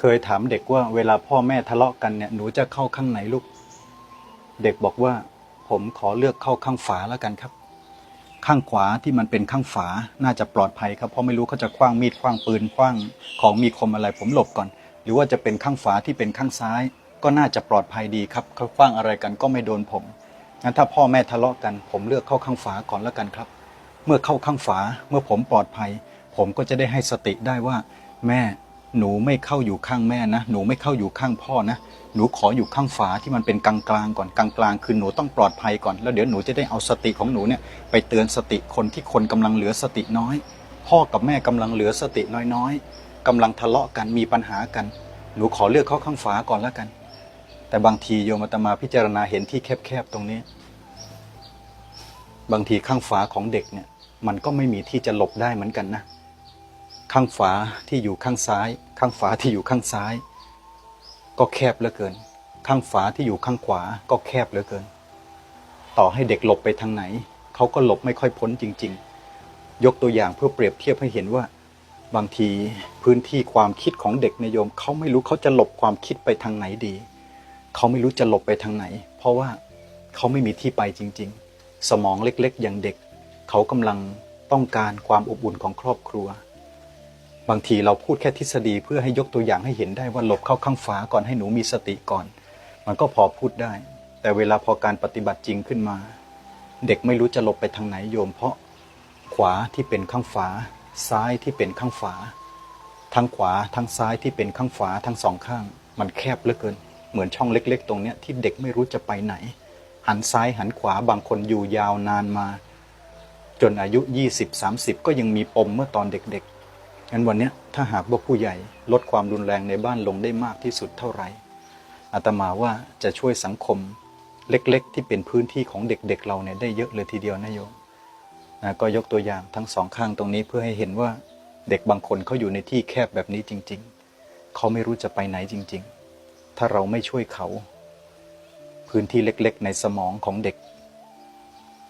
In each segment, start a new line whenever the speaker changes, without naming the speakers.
เคยถามเด็กว่าเวลาพ่อแม่ทะเลาะกันเนี่ยหนูจะเข้าข้างไหนลูก เด็กบอกว่า ผมขอเลือกเข้าข้างฝาแล้วกันครับ ข้างขวาที่มันเป็นข้างฝาน่าจะปลอดภัยครับเพราะไม่รู้เขาจะคว้างมีดคว้างปืนคว้างของมีคมอะไรผมหลบก่อน หรือว่าจะเป็นข้างฝาที่เป็นข้างซ้าย ก็น่าจะปลอดภัยดีครับเขาคว้างอะไรกันก็ไม่โดนผมงั้นถ้าพ่อแม่ทะเลาะกัน ผมเลือกเข้าข้างฝาก่อนแล้วกันครับ เมื่อเข้าข้างฝาเมื่อผมปลอดภัย ผมก็จะได้ให้สติได้ว่า แม่ หนูไม่เข้าอยู่ข้างแม่นะ หนูไม่เข้าอยู่ข้างพ่อนะ หนูขออยู่ข้างฝาที่มันเป็นกลางกลางก่อนกลางกลางคือหนูต้องปลอดภัยก่อน แล้วเดี๋ยวหนูจะได้เอาสติของหนูเนี่ยไปเตือนสติคนที่คนกำลังเหลือสติน้อย พ่อกับแม่กำลังเหลือสติน้อยๆกำลังทะเลาะกันมีปัญหากัน หนูขอเลือกเข้าข้างฝาก่อนแล้วกัน แต่บางทีโยมตมาพิจารณาเห็นที่แคบๆตรงนี้ บางทีข้างฝาของเด็กเนี่ยมันก็ไม่มีที่จะหลบได้เหมือนกันนะ ข้างฝาที่อยู่ข้างซ้าย ข้างฝาที่อยู่ข้างซ้าย ก็แคบเหลือเกิน ข้างฝาที่อยู่ข้างขวาก็แคบเหลือเกิน ต่อให้เด็กหลบไปทางไหน เขาก็หลบไม่ค่อยพ้นจริง ๆ ยกตัวอย่างเพื่อเปรียบเทียบให้เห็นว่า บางทีพื้นที่ความคิดของเด็กในโยมเขาไม่รู้เขาจะหลบความคิดไปทางไหนดี เขาไม่รู้จะหลบไปทางไหน เพราะว่าเขาไม่มีที่ไปจริง ๆ สมองเล็กๆ อย่างเด็ก เขากำลังต้องการความอบอุ่นของครอบครัว บางทีเราพูดแค่ทฤษฎีเพื่อให้ยกตัวอย่างให้เห็นได้ว่าหลบเข้าข้างฝาก่อนให้หนูมีสติก่อน มันก็พอพูดได้ แต่เวลาพอการปฏิบัติจริงขึ้นมา เด็กไม่รู้จะหลบไปทางไหนโยม เพราะขวาที่เป็นข้างฝาซ้ายที่เป็นข้างฝาทั้งขวาทั้งซ้ายที่เป็นข้างฝาทั้งสองข้าง มันแคบเหลือเกิน เหมือนช่องเล็ก ๆ ตรงเนี้ยที่เด็กไม่รู้จะไปไหน หันซ้ายหันขวาบางคนอยู่ยาวนานมา จนอายุ 20-30 ก็ยังมีปมเมื่อตอนเด็กๆ งั้นวันนี้ถ้าหากว่าผู้ใหญ่ลดความรุนแรงในบ้านลงได้มากที่สุดเท่าไหร่อาตมาว่าจะช่วยสังคมเล็ก ๆ ที่เป็นพื้นที่ของเด็กๆเราเนี่ยได้เยอะเลยทีเดียวนะโยมนะก็ยกตัวอย่างทั้งสองข้างตรงนี้เพื่อให้เห็นว่าเด็กบางคนเขาอยู่ในที่แคบแบบนี้จริง ๆ เขาไม่รู้จะไปไหนจริง ๆ ถ้าเราไม่ช่วยเขา พื้นที่เล็ก ๆ ในสมองของเด็ก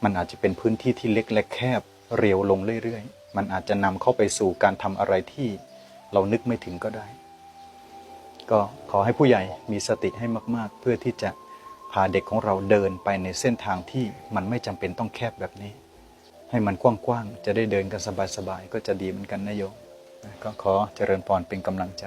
มันอาจจะเป็นพื้นที่ที่เล็กและแคบเรียวลงเรื่อย ๆ มันอาจจะนำเข้าไปสู่การทำอะไรที่เรานึกไม่ถึงก็ได้ ก็ขอให้ผู้ใหญ่มีสติให้มาก ๆ เพื่อที่จะพาเด็กของเราเดินไปในเส้นทางที่มันไม่จำเป็นต้องแคบแบบนี้ ให้มันกว้าง ๆ จะได้เดินกันสบาย ๆ ก็จะดีเหมือนกันนะโยมก็ขอเจริญพรเป็นกำลังใจ